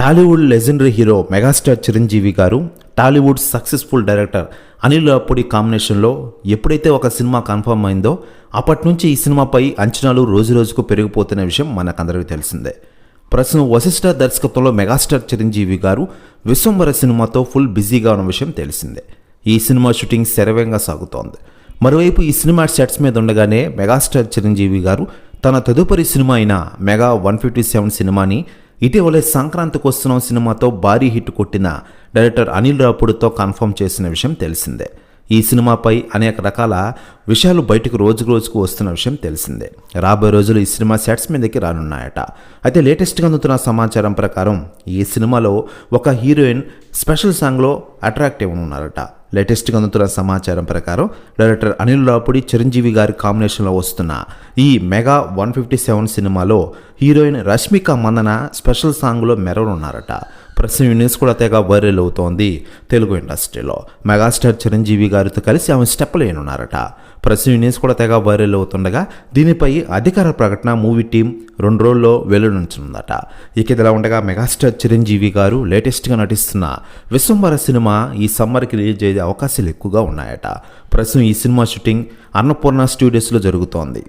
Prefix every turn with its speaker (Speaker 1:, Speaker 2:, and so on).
Speaker 1: Tollywood legendary hero megastar Chiranjeevi garu Tollywood successful director Anil అప్పుడి కాంబినేషన్లో ఎప్పుడైతే ఒక cinema confirm అయిందో అప్పటి నుంచి ఈ సినిమాపై అంచనాలు రోజు రోజుకు పెరిగిపోతున్న విషయం మనకందరికీ తెలిసిందే. ప్రస్తుతం వశిష్ఠ దర్శకత్వంలో మెగాస్టార్ చిరంజీవి గారు విశ్వంబర సినిమాతో ఫుల్ బిజీగా ఉన్న విషయం తెలిసిందే. ఈ సినిమా షూటింగ్ శరవేగంగా సాగుతోంది. మరోవైపు ఈ సినిమా సెట్స్ మీద ఉండగానే మెగాస్టార్ చిరంజీవి గారు తన తదుపరి సినిమా అయిన మెగా వన్ ఫిఫ్టీ సెవెన్ సినిమాని ఇటీవలే సంక్రాంతికి వస్తున్న సినిమాతో భారీ హిట్ కొట్టిన డైరెక్టర్ అనిల్ రాపుడితో కన్ఫర్మ్ చేసిన విషయం తెలిసిందే. ఈ సినిమాపై అనేక రకాల విషయాలు బయటకు రోజు రోజుకు వస్తున్న విషయం తెలిసిందే. రాబోయే రోజులు ఈ సినిమా సెట్స్ మీదకి రానున్నాయట. అయితే లేటెస్ట్గా అందుతున్న సమాచారం ప్రకారం ఈ సినిమాలో ఒక హీరోయిన్ స్పెషల్ సాంగ్లో అట్రాక్ట్ ఉన్నారట లేటెస్ట్గా అందుతున్న సమాచారం ప్రకారం డైరెక్టర్ అనిల్ రాపుడి చిరంజీవి గారి కాంబినేషన్లో వస్తున్న ఈ మెగా వన్ ఫిఫ్టీ సెవెన్ సినిమాలో హీరోయిన్ రష్మిక మందన స్పెషల్ సాంగ్లో మెరవనున్నారట. ప్రస్తుతం ఈ న్యూస్ కూడా తెగ వైరల్ అవుతోంది తెలుగు ఇండస్ట్రీలో. మెగాస్టార్ చిరంజీవి గారితో కలిసి ఆమె స్టెప్లు వేయనున్నారట ప్రస్తుతం ఈ న్యూస్ కూడా తెగ వైరల్ అవుతుండగా దీనిపై అధికార ప్రకటన మూవీ టీం రెండు రోజుల్లో వెలువడించనుందట ఇక ఇదిలా ఉండగా మెగాస్టార్ చిరంజీవి గారు లేటెస్ట్గా నటిస్తున్న విశ్వంబర సినిమా ఈ సమ్మర్కి రిలీజ్ అయ్యే అవకాశాలు ఎక్కువగా ఉన్నాయట. ప్రస్తుతం ఈ సినిమా షూటింగ్ అన్నపూర్ణ స్టూడియోస్లో జరుగుతోంది.